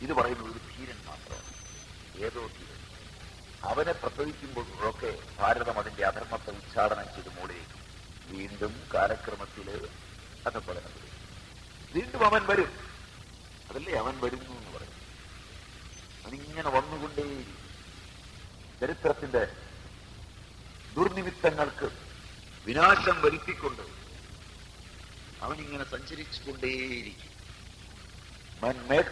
ഇത് പറയുന്നത് ഒരു ധീരൻ മാത്രമാണ്. ഏതോ ധീരൻ. അവനെ പ്രസവിക്കുമ്പോഴൊക്കെ ഭാരതം അതിന്റെ അധർമ്മത്തെ ഉച്ചാടനം ചെയ്ത് മൂടിയേക്കും വീണ്ടും കാലക്രമത്തിൽ അത് തന്നെ വരും. വീണ്ടും അവൻ വരും. അതല്ലേ അവൻ വരുന്നു എന്ന് പറയും അതിങ്ങനെ വന്നുകൊണ്ടേ ചരിത്രത്തിന്റെ ദുർനിമിത്തങ്ങൾക്ക് വിനാശം വരുത്തിക്കൊണ്ട് അവനിങ്ങനെ സഞ്ചരിച്ചുകൊണ്ടേയിരിക്കും. Men may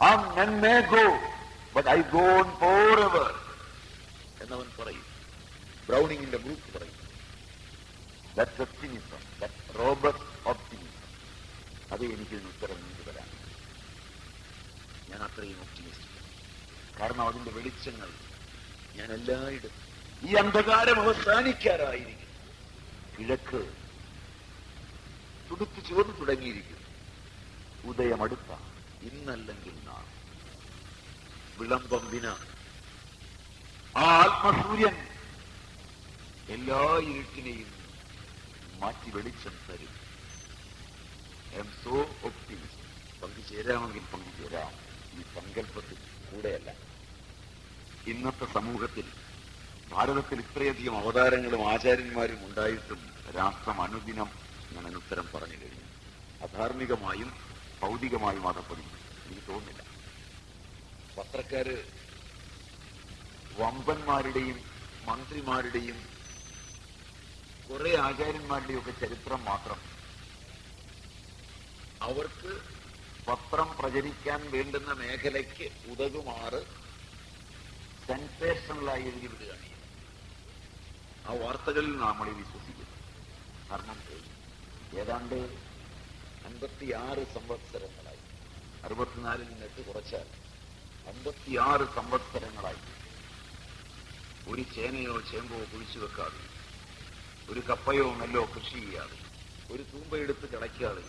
and men may go, but I go on forever. എന്നവൻ പറയും. ബ്രൗണിങ്ങിന്റെ ഗ്രൂപ്പ് പറയും. That optimism that Robert optimism അത് എനിക്ക് ഉത്തരം നീണ്ടു തരാം. ഞാൻ അത്രയും ഒപ്റ്റിമിസ്റ്റ് കാരണം അതിന്റെ വെളിച്ചങ്ങൾ ഞാൻ എല്ലായിടത്തും ഈ അന്ധകാരം അവസാനിക്കാറായിരിക്കും. കിഴക്ക് തുടുത്തു ചുവന്നു തുടങ്ങിയിരിക്കും ഉദയമടുത്ത ഇന്നല്ലെങ്കിൽ നാളെ വിളംബം ദിന ആ ആത്മസൂര്യൻ എല്ലാ ഇരുട്ടിനെയും മാറ്റി വെളിച്ചം തരും. ഐ എം സോ ഒപ്റ്റിമിസ്റ്റ് പങ്കുചേരാമെങ്കിൽ പങ്കുചേരാം ഈ സങ്കല്പത്തിൽ കൂടെയല്ല. ഇന്നത്തെ സമൂഹത്തിൽ ഭാരതത്തിൽ ഇത്രയധികം അവതാരങ്ങളും ആചാര്യന്മാരും ഉണ്ടായിട്ടും രാഷ്ട്രം അനുദിനം ഞാൻ അനുത്തരം പറഞ്ഞു കഴിഞ്ഞു. അധാർമികമായും ഭൗതികമായും അതപ്പതിക്കും എനിക്ക് തോന്നുന്നില്ല. പത്രക്കാര് വമ്പന്മാരുടെയും മന്ത്രിമാരുടെയും കുറെ ആചാര്യന്മാരുടെയും ഒക്കെ ചരിത്രം മാത്രം അവർക്ക് പത്രം പ്രചരിക്കാൻ വേണ്ടുന്ന മേഖലയ്ക്ക് ഉതകുമാറ് സെൻസേഷണലായി എഴുതി വിടുകയാണ്. ആ വാർത്തകളിൽ നമ്മൾ വിശ്വസിക്കുന്നു. കാരണം ഏതാണ്ട് അൻപത്തിയാറ് സംവത്സരങ്ങളായി. അറുപത്തിനാലിൽ നിന്നിട്ട് കുറച്ചാൽ അൻപത്തിയാറ് സംവത്സരങ്ങളായി. ഒരു ചേനയോ ചേമ്പോ കുഴിച്ചു വെക്കാതെ ഒരു കപ്പയോ നെല്ലോ കൃഷി ചെയ്യാതെ ഒരു തൂമ്പയെടുത്ത് കിളയ്ക്കാതെ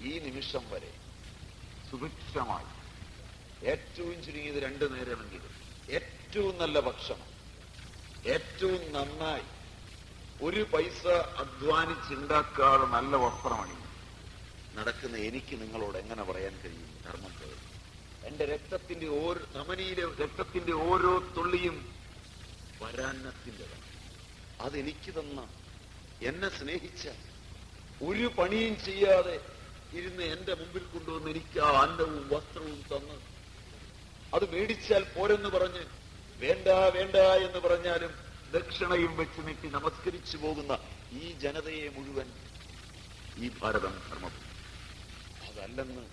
ഈ നിമിഷം വരെ സുഭിക്ഷമായി ഏറ്റവും ചുരുങ്ങിയത് രണ്ടു നേരമെങ്കിലും ഏറ്റവും നല്ല ഭക്ഷണം ഏറ്റവും നന്നായി ഒരു പൈസ അധ്വാനിച്ചുണ്ടാക്കാതെ നല്ല വസ്ത്രമണി നടക്കുന്ന എനിക്ക് നിങ്ങളോട് എങ്ങനെ പറയാൻ കഴിയും? ധർമ്മം ധർമ്മത്തെ എന്റെ രക്തത്തിന്റെ ഓരോ ധമനിയിലെ രക്തത്തിന്റെ ഓരോ തുള്ളിയും വരാന്നത്തിന്റെതാണ് അതെനിക്ക് തന്ന എന്നെ സ്നേഹിച്ച ഒരു പണിയും ചെയ്യാതെ ഇരുന്ന് എന്റെ മുമ്പിൽ കൊണ്ടുവന്ന് എനിക്ക് ആ അന്നവും വസ്ത്രവും തന്ന് അത് മേടിച്ചാൽ പോരെന്ന് പറഞ്ഞ് വേണ്ട വേണ്ട എന്ന് പറഞ്ഞാലും ദക്ഷിണയും വെച്ച് നീട്ടി നമസ്കരിച്ചു പോകുന്ന ഈ ജനതയെ മുഴുവൻ ഈ ഭാരതം ധർമ്മം അതല്ലെന്ന്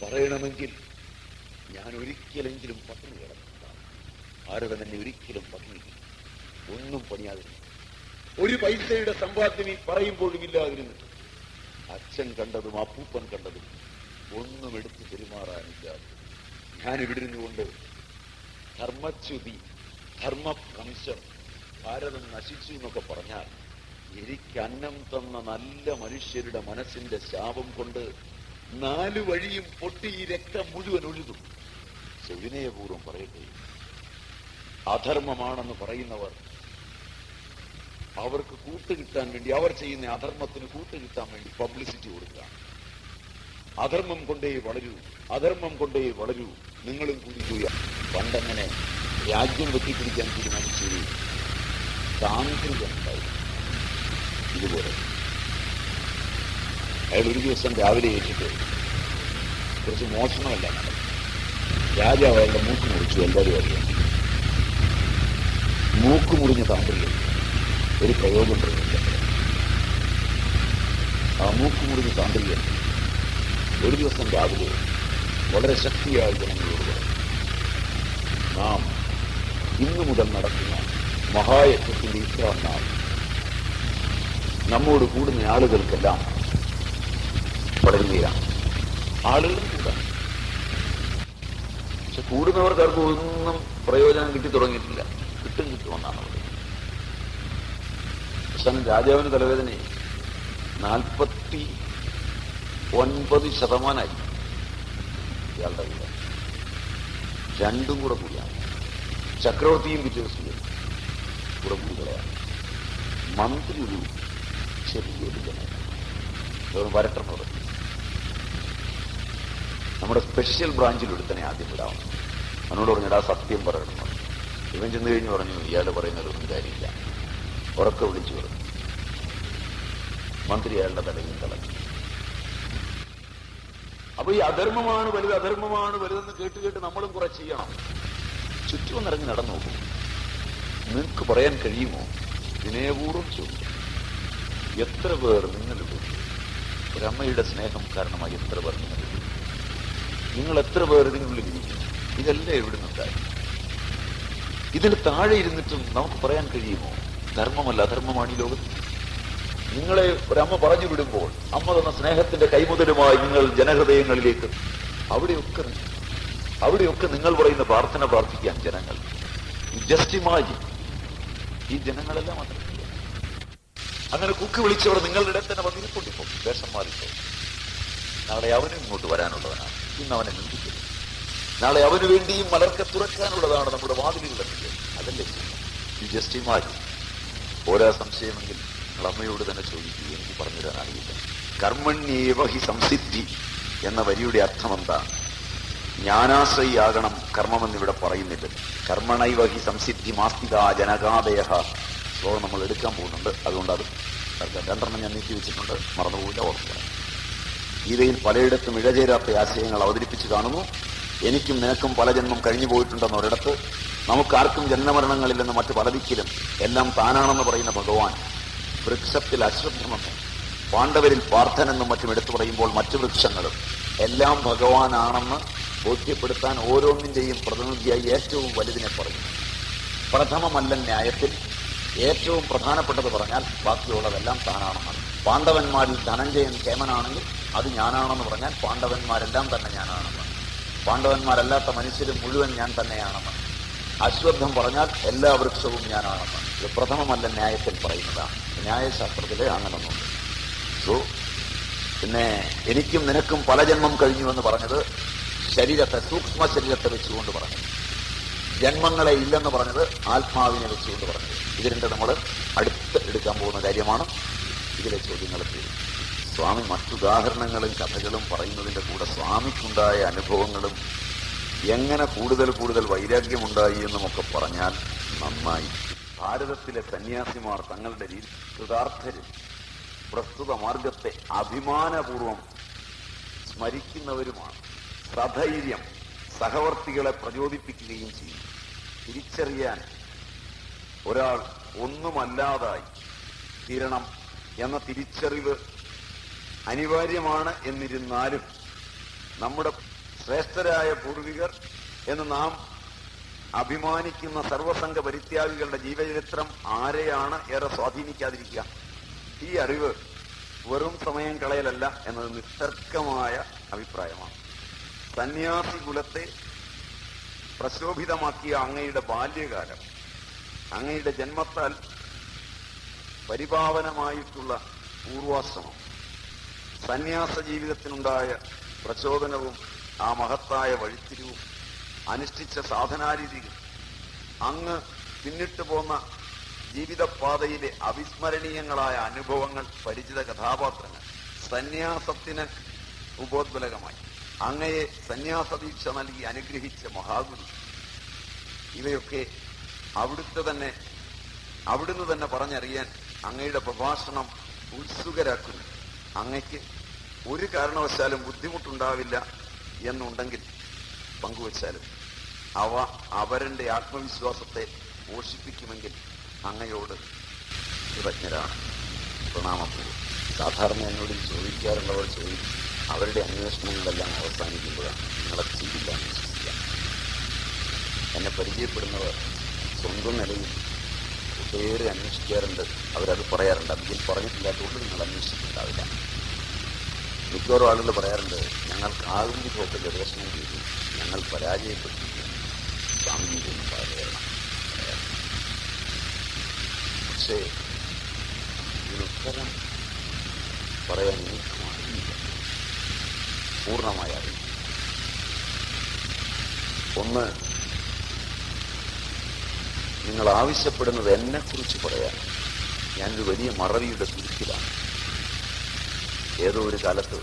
പറയണമെങ്കിൽ ഞാൻ ഒരിക്കലെങ്കിലും പട്ടിണി കിടന്നിട്ടുണ്ടാകും ആരുടെ തന്നെ ഒരിക്കലും പട്ടിണി ഒന്നും പണിയാതിരുന്നു ഒരു പൈസയുടെ സമ്പാദ്യം ഈ പറയുമ്പോഴും ഇല്ലാതിരുന്നു അച്ഛൻ കണ്ടതും അപ്പൂപ്പൻ കണ്ടതും ഒന്നും എടുത്തു പെരുമാറാനില്ല. ഞാൻ ഇവിടെ ഇരുന്നുകൊണ്ട് ധർമ്മച്യുതി ധർമ്മഭ്രംശം ഭാരതം നശിച്ചു എന്നൊക്കെ പറഞ്ഞാൽ എനിക്ക് അന്നം തന്ന നല്ല മനുഷ്യരുടെ മനസ്സിന്റെ ശാപം കൊണ്ട് നാലു വഴിയും പൊട്ടി ഈ രക്തം മുഴുവൻ ഒഴുകും. സുവിനയപൂർവം പറയട്ടെ. അധർമ്മമാണെന്ന് പറയുന്നവർ അവർക്ക് കൂട്ടുകിട്ടാൻ വേണ്ടി അവർ ചെയ്യുന്ന അധർമ്മത്തിന് കൂട്ടുകിട്ടാൻ വേണ്ടി പബ്ലിസിറ്റി കൊടുക്കുക. അധർമ്മം കൊണ്ടേ വളരൂ അധർമ്മം കൊണ്ടേ വളരൂ. നിങ്ങളും കൂടി ചെയ്യുക പണ്ടങ്ങനെ രാജ്യം വെട്ടിപ്പിടിക്കാൻ തീരുമാനിച്ചൊരു താന്ത്രികം ഉണ്ടായിരുന്നു ഇതുപോലെ അയാൾ ഒരു ദിവസം രാവിലെ ഏറ്റിട്ട് കുറച്ച് മോഷണമല്ല നടന്നു രാജാവ് അയാളുടെ മൂക്ക് മുറിച്ചു എല്ലാവരും അറിയാം മൂക്ക് മുറിഞ്ഞ താന്ത്രികൻ ഒരു പ്രയോഗം ആ മൂക്ക് മുറിഞ്ഞ താന്ത്രികൻ ഒരു ദിവസം രാവിലെ വളരെ ശക്തിയായ ജനങ്ങളോട് പറഞ്ഞു നാം ഇന്നു മുതൽ നടക്കുന്ന മഹായജ്ഞത്തിന്റെ ഇത്രാം നാൾ നമ്മോട് കൂടുന്ന ആളുകൾക്കെല്ലാം വളരുകയാണ്. ആളുകളും കൂടാണ് പക്ഷെ കൂടുന്നവർക്ക് ആർക്കും ഒന്നും പ്രയോജനം കിട്ടി തുടങ്ങിയിട്ടില്ല. കിട്ടും കിട്ടുമെന്നാണ് അവർ അവസാനം രാജാവിന് തലവേദന. നാൽപ്പത്തി ഒൻപത് ശതമാനമായി ഇയാളുടെ കൂടെ രണ്ടും കൂടെ കൂടിയാണ്. ചക്രവർത്തിയും വരും. കൂടെ കൂടികളെയാണ് മന്ത്രി ഒരു ചെറിയൊരു ജനം വരട്ടെന്ന് പറഞ്ഞു. നമ്മുടെ സ്പെഷ്യൽ ബ്രാഞ്ചിൽ ഒരുത്തനെ ആദ്യം വിടാം. അവനോട് പറഞ്ഞിടാ സത്യം പറയണം. ഇവൻ ചെന്ന് കഴിഞ്ഞ് പറഞ്ഞു ഇയാൾ പറയുന്നതൊന്നും കാര്യമില്ല. ഉറക്കെ വിളിച്ചു പറഞ്ഞു. മന്ത്രി അയാളുടെ തലയിൽ തളഞ്ഞു അപ്പൊ ഈ അധർമ്മമാണ് വലുത് അധർമ്മമാണ് വലുതെന്ന് കേട്ട് കേട്ട് നമ്മളും കുറെ ചെയ്യണം. ചുറ്റും നിറഞ്ഞ് നടന്നു നോക്കും. നിങ്ങൾക്ക് പറയാൻ കഴിയുമോ? വിനയപൂർവം ചോദിക്കും എത്ര പേർ നിങ്ങൾ ഒരു അമ്മയുടെ സ്നേഹം കാരണമായി എത്ര പേർ നിങ്ങളിവിടെ നിങ്ങൾ എത്ര പേർ ഇതിനുള്ളിൽ ഇരിക്കും ഇതെല്ലാം എവിടെ നിന്നുണ്ടായി? ഇതിന് താഴെ ഇരുന്നിട്ടും നമുക്ക് പറയാൻ കഴിയുമോ? ധർമ്മമല്ല അധർമ്മമാണ് ഈ ലോകത്ത്. നിങ്ങളെ ഒരമ്മ പറഞ്ഞു വിടുമ്പോൾ അമ്മ തന്ന സ്നേഹത്തിന്റെ കൈമുതലുമായി നിങ്ങൾ ജനഹൃദയങ്ങളിലേക്ക് അവിടെയൊക്കെ അവിടെയൊക്കെ നിങ്ങൾ പറയുന്ന പ്രാർത്ഥന പ്രാർത്ഥിക്കാൻ ജനങ്ങൾ. ജസ്റ്റ് ഇമാജിൻ ഈ ജനങ്ങളെല്ലാം അത്ര അങ്ങനെ കുക്ക് വിളിച്ചവർ നിങ്ങളുടെ ഇടയിൽ തന്നെ വേഷം മാറിപ്പോ നാളെ അവനും ഇങ്ങോട്ട് വരാനുള്ളവനാണ്. ഇന്ന് അവനെ നിന്ദിക്കുന്നു. നാളെ അവന് വേണ്ടിയും മലർക്കെ തുറക്കാനുള്ളതാണ് നമ്മുടെ വാതിലുകളെങ്കിൽ അതല്ലേ ഈ ജസ്റ്റ് ഇമാജിൻ ഓരോ സംശയമെങ്കിൽ നിങ്ങൾ അമ്മയോട് തന്നെ ചോദിക്കുക എനിക്ക് പറഞ്ഞു തരാൻ അറിയില്ല. കർമ്മണ്യേവ ഹി സംസിദ്ധി എന്ന വരിയുടെ അർത്ഥം എന്താണ് ജ്ഞാനാശ്രയിയാകണം കർമ്മമെന്നിവിടെ പറയുന്നില്ല. കർമ്മണൈവ ഹി സംസിദ്ധി മാസ്തിക ജനകാദയ ശ്ലോകം നമ്മൾ എടുക്കാൻ പോകുന്നുണ്ട്. അതുകൊണ്ട് അത് രണ്ടെണ്ണം ഞാൻ നീക്കി വെച്ചിട്ടുണ്ട്. മറന്നുപോയില്ല ഓർക്കുക. ഗീതയിൽ പലയിടത്തും ഇഴചേരാത്ത ആശയങ്ങൾ അവതരിപ്പിച്ചു കാണുന്നു. എനിക്കും നിനക്കും പല ജന്മം കഴിഞ്ഞു പോയിട്ടുണ്ടെന്ന് ഒരിടത്ത് നമുക്കാർക്കും ജന്മമരണങ്ങളില്ലെന്ന് മറ്റു പലതിക്കിലും എല്ലാം താനാണെന്ന് പറയുന്ന ഭഗവാൻ വൃക്ഷത്തിൽ അശ്രദ്ധമെന്നും പാണ്ഡവരിൽ പാർത്ഥനെന്നും മറ്റും എടുത്തു പറയുമ്പോൾ മറ്റു വൃക്ഷങ്ങളും എല്ലാം ഭഗവാനാണെന്ന് ബോധ്യപ്പെടുത്താൻ ഓരോന്നിന്റെയും പ്രതിനിധിയായി ഏറ്റവും വലുതിനെ പറയും പ്രഥമമല്ല ന്യായത്തിൽ ഏറ്റവും പ്രധാനപ്പെട്ടത് പറഞ്ഞാൽ ബാക്കിയുള്ളതെല്ലാം താനാണെന്നാണ്. പാണ്ഡവന്മാരിൽ ധനഞ്ജയൻ കേമനാണെങ്കിൽ അത് ഞാനാണെന്ന് പറഞ്ഞാൽ പാണ്ഡവന്മാരെല്ലാം തന്നെ ഞാനാണെന്ന് പാണ്ഡവന്മാരല്ലാത്ത മനുഷ്യരും മുഴുവൻ ഞാൻ തന്നെയാണെന്ന് അശ്വത്ഥം പറഞ്ഞാൽ എല്ലാ വൃക്ഷവും ഞാനാണെന്ന് ഇത് പ്രഥമമല്ല ന്യായത്തിൽ പറയുന്നതാണ്. ന്യായശാസ്ത്രത്തിൽ അങ്ങനൊന്നുണ്ട്. സോ പിന്നെ എനിക്കും നിനക്കും പല ജന്മം കഴിഞ്ഞുവെന്ന് പറഞ്ഞത് ശരീരത്തെ സൂക്ഷ്മ ശരീരത്തെ വെച്ചുകൊണ്ട് പറഞ്ഞു ജന്മങ്ങളെ ഇല്ലെന്ന് പറഞ്ഞത് ആത്മാവിനെ വെച്ചുകൊണ്ട് പറഞ്ഞു ഇത് രണ്ട് നമ്മൾ അടുത്ത് എടുക്കാൻ പോകുന്ന കാര്യമാണ്. ഇതിലെ ചോദ്യങ്ങൾക്ക് സ്വാമി മറ്റുദാഹരണങ്ങളും കഥകളും പറയുന്നതിന്റെ കൂടെ സ്വാമിക്കുണ്ടായ അനുഭവങ്ങളും എങ്ങനെ കൂടുതൽ കൂടുതൽ വൈരാഗ്യമുണ്ടായി എന്നുമൊക്കെ പറഞ്ഞാൽ നന്നായി. ഭാരതത്തിലെ സന്യാസിമാർ തങ്ങളുടെ രീതി കൃതാർത്ഥരും പ്രസ്തുത മാർഗത്തെ അഭിമാനപൂർവം സ്മരിക്കുന്നവരുമാണ്. സധൈര്യം സഹവർത്തികളെ പ്രചോദിപ്പിക്കുകയും ചെയ്യും. തിരിച്ചറിയാൻ ഒരാൾ ഒന്നുമല്ലാതായി തീരണം എന്ന തിരിച്ചറിവ് അനിവാര്യമാണ് എന്നിരുന്നാലും നമ്മുടെ ശ്രേഷ്ഠരായ പൂർവികർ എന്ന് നാം അഭിമാനിക്കുന്ന സർവസംഘ പരിത്യാഗികളുടെ ജീവചരിത്രം ആരെയാണ് ഏറെ സ്വാധീനിക്കാതിരിക്കുക? ഈ അറിവ് വെറും സമയം കളയലല്ല എന്നത് നിസ്തർക്കമായ അഭിപ്രായമാണ്. സന്യാസി കുലത്തെ പ്രശോഭിതമാക്കിയ അങ്ങയുടെ ബാല്യകാലം അങ്ങയുടെ ജന്മത്താൽ പരിപാവനമായിട്ടുള്ള പൂർവാശ്രമം. സന്യാസ ജീവിതത്തിനുണ്ടായ പ്രചോദനവും ആ മഹത്തായ വഴിത്തിരിവും അനുഷ്ഠിച്ച സാധനാരീതികൾ. അങ്ങ് പിന്നിട്ടു പോന്ന ജീവിതപാതയിലെ അവിസ്മരണീയങ്ങളായ അനുഭവങ്ങൾ പരിചിത കഥാപാത്രങ്ങൾ സന്യാസത്തിന് ഉപോദ്ബലകമായി. അങ്ങയെ സന്യാസ ദീക്ഷ നൽകി അനുഗ്രഹിച്ച മഹാഗുരു. ഇവയൊക്കെ അവിടുത്തെ തന്നെ അവിടുന്ന് തന്നെ പറഞ്ഞറിയാൻ അങ്ങയുടെ പ്രഭാഷണം ഉത്സുകരാക്കുന്നു. അങ്ങയ്ക്ക് ഒരു കാരണവശാലും ബുദ്ധിമുട്ടുണ്ടാവില്ല എന്നുണ്ടെങ്കിൽ പങ്കുവച്ചാലും അവ അവരുടെ ആത്മവിശ്വാസത്തെ പോഷിപ്പിക്കുമെങ്കിൽ അങ്ങയോട് കൃതജ്ഞരാണ് പ്രണാമപൂർവം സാധാരണ എന്നോട് ചോദിക്കാറുള്ളവർ ചോദിക്കും അവരുടെ അന്വേഷണങ്ങളെല്ലാം അവസാനിക്കുമ്പോഴാണ്. നിങ്ങളെ ചെയ്യില്ല എന്ന് വിശ്വസിക്കാം. എന്നെ പരിചയപ്പെടുന്നവർ സ്വന്തം നിലയിൽ ഒട്ടേറെ അന്വേഷിക്കാറുണ്ട്. അവരത് പറയാറുണ്ട്. അതിൽ പറഞ്ഞിട്ടില്ലാത്തതുകൊണ്ട് നിങ്ങൾ അന്വേഷിച്ചിട്ടുണ്ടാവില്ല. മിക്കവാറും ആളുകൾ പറയാറുണ്ട് ഞങ്ങൾക്കാകും വിധമൊക്കെ ഗവേഷണം ചെയ്തു. ഞങ്ങൾ പരാജയപ്പെട്ടിരിക്കുന്നു. സ്വാമിജി പറയണം പക്ഷേ ഇതിനുത്തരം പറയാൻ എനിക്ക് അറിയില്ല പൂർണമായി അറിയില്ല ഒന്ന് നിങ്ങൾ ആവശ്യപ്പെടുന്നത് എന്നെക്കുറിച്ച് പറയാൻ ഞാനൊരു വലിയ മറവിയുടെ സുരക്ഷിതാണ് ഏതോ ഒരു കാലത്ത്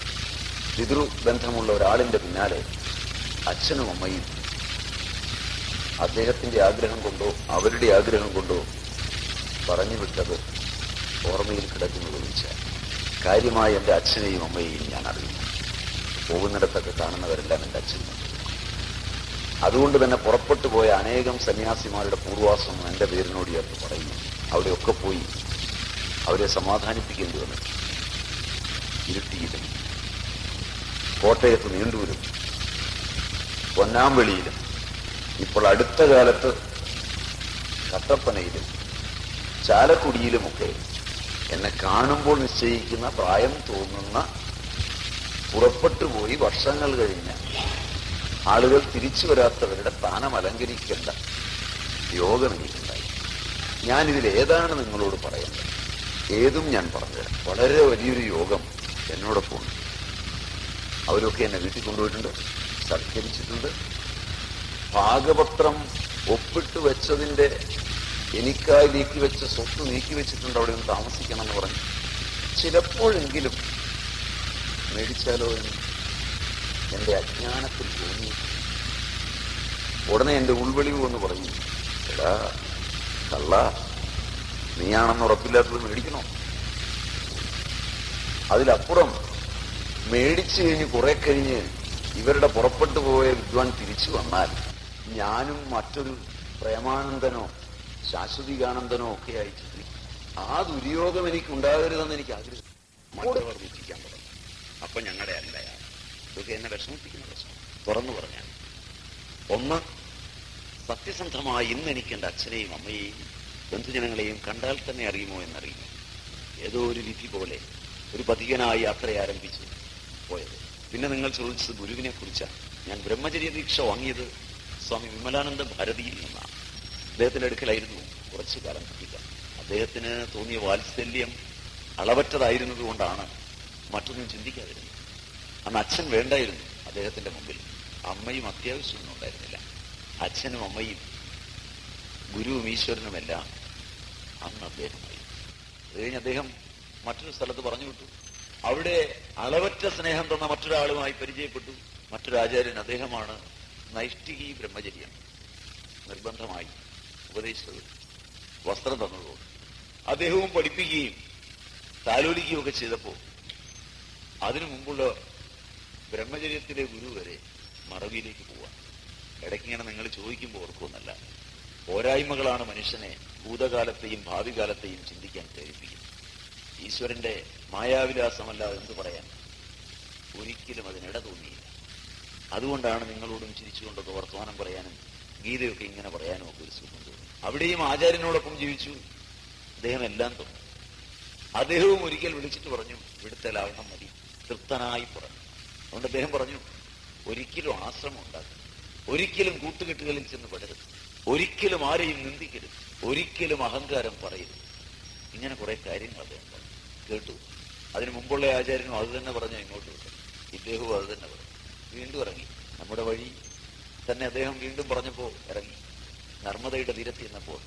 പിതൃബന്ധമുള്ള ഒരാളിന്റെ പിന്നാലെ അച്ഛനും അമ്മയും അദ്ദേഹത്തിന്റെ ആഗ്രഹം കൊണ്ടോ അവരുടെ ആഗ്രഹം കൊണ്ടോ പറഞ്ഞു വിട്ടത് ഓർമ്മയിൽ കിടക്കുന്നത് വെച്ചാൽ കാര്യമായി എന്റെ അച്ഛനെയും അമ്മയെയും ഞാൻ അറിയുന്നു. പോകുന്നിടത്തൊക്കെ കാണുന്നവരെല്ലാം എന്റെ അച്ഛനും അതുകൊണ്ട് തന്നെ പുറപ്പെട്ടു പോയ അനേകം സന്യാസിമാരുടെ പൂർവാസം എന്റെ പേരിനോട് ചേർത്ത് പറയുന്നു. അവിടെയൊക്കെ പോയി അവരെ സമാധാനിപ്പിക്കേണ്ടി വന്നു. ഇരുട്ടിയിലും കോട്ടയത്ത് നീണ്ടൂരും പൊന്നാമ്പളിയിലും ഇപ്പോൾ അടുത്ത കാലത്ത് കട്ടപ്പനയിലും ചാലക്കുടിയിലുമൊക്കെ എന്നെ കാണുമ്പോൾ നിശ്ചയിക്കുന്ന പ്രായം തോന്നുന്ന പുറപ്പെട്ടു പോയി വർഷങ്ങൾ കഴിഞ്ഞ് ആളുകൾ തിരിച്ചു വരാത്തവരുടെ സ്ഥാനം അലങ്കരിക്കേണ്ട യോഗം എനിക്കുണ്ടായി. ഞാനിതിൽ ഏതാണ് നിങ്ങളോട് പറയേണ്ടത്? ഏതും ഞാൻ പറഞ്ഞുതരാം. വളരെ വലിയൊരു യോഗം എന്നോടൊപ്പം ഉണ്ട്. അവരൊക്കെ എന്നെ വീട്ടിൽ കൊണ്ടുപോയിട്ടുണ്ട് സത്കരിച്ചിട്ടുണ്ട് ഭാഗപത്രം ഒപ്പിട്ട് വെച്ചതിന്റെ എനിക്കായി നീക്കി വെച്ച സ്വത്ത് നീക്കി വെച്ചിട്ടുണ്ട് അവിടെ ഒന്ന് താമസിക്കണം എന്ന് പറഞ്ഞു. ചിലപ്പോഴെങ്കിലും മേടിച്ചാലോ എന്ന് എന്റെ അജ്ഞാനത്തിൽ തോന്നി ഉടനെ എന്റെ ഉൾവെളിവ് എന്ന് പറഞ്ഞു. എടാ കള്ള നീയാണെന്ന് ഉറപ്പില്ലാത്തത് മേടിക്കണോ? അതിലപ്പുറം മേടിച്ചു കഴിഞ്ഞ് കുറെ കഴിഞ്ഞ് ഇവരുടെ പുറപ്പെട്ടു പോയ വിദ്വാൻ തിരിച്ചു വന്നാൽ ഞാനും മറ്റൊരു പ്രേമാനന്ദനോ ശാശ്വതികാനന്ദനോ ഒക്കെ അയച്ചിട്ട് ആ ദുര്യോഗം എനിക്ക് ഉണ്ടാകരുതെന്ന് എനിക്ക് ആഗ്രഹം മറ്റുള്ളവർ അപ്പൊ ഞങ്ങളുടെ അല്ല ഇതൊക്കെ എന്നെ വിഷമിപ്പിക്കുന്ന പ്രശ്നം. തുറന്നു പറഞ്ഞാൽ ഒന്ന് സത്യസന്ധമായി ഇന്ന് എനിക്ക് എന്റെ അച്ഛനെയും അമ്മയെയും ബന്ധുജനങ്ങളെയും കണ്ടാൽ തന്നെ അറിയുമോ എന്നറിയില്ല. ഏതോ ഒരു വിധി പോലെ ഒരു പതികനായി യാത്ര ആരംഭിച്ചു പോയത്. പിന്നെ നിങ്ങൾ ചോദിച്ചത് ഗുരുവിനെ കുറിച്ചാണ് ഞാൻ ബ്രഹ്മചര്യ ദീക്ഷ വാങ്ങിയത് സ്വാമി വിമലാനന്ദ ഭാരതിയിൽ നിന്നാണ്. അദ്ദേഹത്തിന്റെ അടുക്കലായിരുന്നു കുറച്ചു കാലം കിട്ടുക അദ്ദേഹത്തിന് തോന്നിയ വാത്സല്യം അളവറ്റതായിരുന്നതുകൊണ്ടാണ് മറ്റൊന്നും ചിന്തിക്കാതിരുന്നത്. അന്ന് അച്ഛൻ വേണ്ടായിരുന്നു. അദ്ദേഹത്തിന്റെ മുമ്പിൽ. അമ്മയും അത്യാവശ്യമൊന്നും ഉണ്ടായിരുന്നില്ല. അച്ഛനും അമ്മയും ഗുരുവും ഈശ്വരനുമെല്ലാം അന്ന് അദ്ദേഹമായി. അത് കഴിഞ്ഞ് അദ്ദേഹം മറ്റൊരു സ്ഥലത്ത് പറഞ്ഞു വിട്ടു. അവിടെ അളവറ്റ സ്നേഹം തന്ന മറ്റൊരാളുമായി പരിചയപ്പെട്ടു. മറ്റൊരു ആചാര്യൻ അദ്ദേഹമാണ് നൈഷ്ഠികി ബ്രഹ്മചര്യം. നിർബന്ധമായി ഉപദേശിച്ചത് വസ്ത്രം തന്നതോ അദ്ദേഹവും പഠിപ്പിക്കുകയും താലോലിക്കുകയും ഒക്കെ ചെയ്തപ്പോ അതിനു മുമ്പുള്ള ബ്രഹ്മചര്യത്തിലെ ഗുരു വരെ മറവിയിലേക്ക് പോവാം. ഇടയ്ക്കിങ്ങനെ നിങ്ങൾ ചോദിക്കുമ്പോൾ ഓർക്കുമെന്നല്ല. പോരായ്മകളാണ് മനുഷ്യനെ ഭൂതകാലത്തെയും ഭാവി കാലത്തെയും ചിന്തിക്കാൻ പ്രേരിപ്പിക്കുന്നത്. ഈശ്വരന്റെ മായാവിലാസമല്ലാതെ എന്ത് പറയാൻ? ഒരിക്കലും അതിനിട തോന്നിയില്ല. അതുകൊണ്ടാണ് നിങ്ങളോടും ചിരിച്ചുകൊണ്ടൊക്കെ വർത്തമാനം പറയാനും ഗീതയൊക്കെ ഇങ്ങനെ പറയാനും ഒക്കെ ഒരു സുഖം തോന്നി. അവിടെയും ആചാര്യനോടൊപ്പം ജീവിച്ചു. അദ്ദേഹം എല്ലാം തോന്നി. അദ്ദേഹവും ഒരിക്കൽ വിളിച്ചിട്ട് പറഞ്ഞു വിടുത്തലാവണം മതി. തൃപ്തനായി പറഞ്ഞു അതുകൊണ്ട് അദ്ദേഹം പറഞ്ഞു ഒരിക്കലും ആശ്രമം ഉണ്ടാക്കും ഒരിക്കലും കൂട്ടുകെട്ടുകളിൽ ചെന്ന് പെടരുത്. ഒരിക്കലും ആരെയും നിന്ദിക്കരുത്. ഒരിക്കലും അഹങ്കാരം പറയരുത്. ഇങ്ങനെ കുറെ കാര്യങ്ങൾ അദ്ദേഹം കേട്ടു. അതിനു മുമ്പുള്ള ആചാര്യനും അത് തന്നെ പറഞ്ഞു ഇങ്ങോട്ട് വിട്ടു ഇദ്ദേഹവും അത് തന്നെ പറഞ്ഞു. വീണ്ടും ഇറങ്ങി. നമ്മുടെ വഴി തന്നെ അദ്ദേഹം വീണ്ടും പറഞ്ഞപ്പോ ഇറങ്ങി. നർമ്മദയുടെ തീരത്ത് ചെന്നപ്പോൾ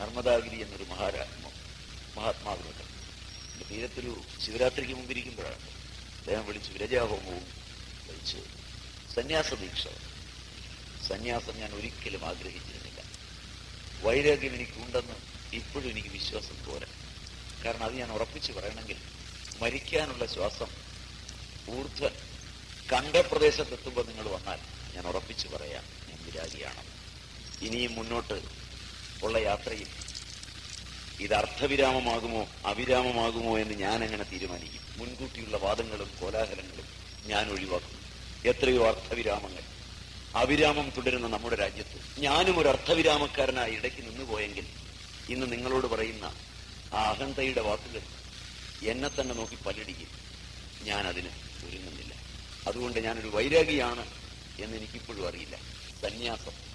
നർമ്മദാഗിരി എന്നൊരു മഹാരാ മഹാത്മാവിനുണ്ട് തീരത്തൊരു ശിവരാത്രിക്ക് മുമ്പിരിക്കുമ്പോഴാണ് അദ്ദേഹം വിളിച്ച് വിരജാഹോമവും വിളിച്ച്. സന്യാസ ദീക്ഷ സന്യാസം ഞാൻ ഒരിക്കലും ആഗ്രഹിച്ചിരുന്നില്ല. വൈരാഗ്യം എനിക്കുണ്ടെന്ന് ഇപ്പോഴും എനിക്ക് വിശ്വാസം പോരാ കാരണം അത് ഞാൻ ഉറപ്പിച്ച് പറയണമെങ്കിൽ മരിക്കാനുള്ള ശ്വാസം ഊർധ്വൻ കണ്ട പ്രദേശത്തെത്തുമ്പോൾ നിങ്ങൾ വന്നാൽ ഞാൻ ഉറപ്പിച്ച് പറയാം ഞാൻ വിരാഗിയാണ്. ഇനിയും മുന്നോട്ട് ഉള്ള യാത്രയിൽ ഇത് അർത്ഥവിരാമമാകുമോ അവിരാമമാകുമോ എന്ന് ഞാൻ എങ്ങനെ തീരുമാനിക്കും. മുൻകൂട്ടിയുള്ള വാദങ്ങളും കോലാഹലങ്ങളും ഞാൻ ഒഴിവാക്കും എത്രയോ അർത്ഥവിരാമങ്ങൾ. അവിരാമം തുടരുന്ന നമ്മുടെ രാജ്യത്ത്. ഞാനും ഒരു അർത്ഥവിരാമക്കാരനായി ഇടയ്ക്ക് നിന്നുപോയെങ്കിൽ ഇന്ന് നിങ്ങളോട് പറയുന്ന ആ അഹന്തയുടെ വാക്കുകൾ എന്നെ തന്നെ നോക്കി പലടിക്കും. ഞാൻ അതിന് ഒരുങ്ങുന്നില്ല. അതുകൊണ്ട് ഞാനൊരു വൈരാഗിയാണ് എന്ന് എനിക്കിപ്പോഴും അറിയില്ല. സന്യാസം.